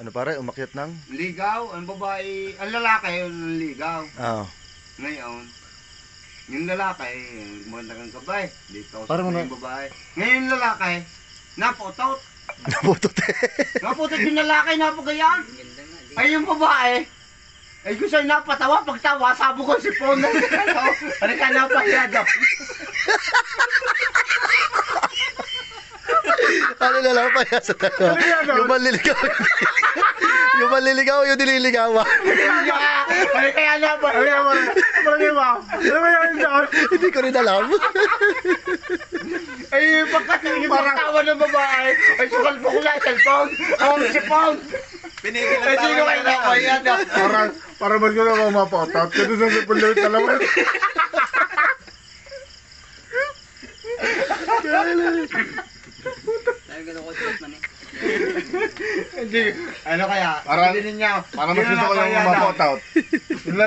Ano pare, umakyat ng? Ligaw, ang babae, ang lalaki yung ligaw. Oo. Ngayon, yung lalaki, magandang gabay. Dito Parang sa ano- yung babae. Ngayon yung lalaki, napotot. Naputot eh. Napotot yung lalaki, napagayaan. Ay yung babae, ay gusto yung napatawa, pagtawa, sabo ko si Pona. Ano ka napahiya daw? ano na lang pa sa dalawa? Yung manliligaw. Yung manliligaw, yung nililigawan. Ano kaya napahiya mo? Ano ba? Ano ba yan doon? Hindi ko rin alam. Ay, pagkatingin yung pagtawa ng babae, ay sukal po ko na cellphone. Ang sipon. Pinigil Ay, sino kayo napahiya daw? Para, para mas ko na mapotot. Kasi sa sipulot talaga. Hindi, ano kaya? Parang- Hindi niya. Para mas gusto ko yung mapotot. Yung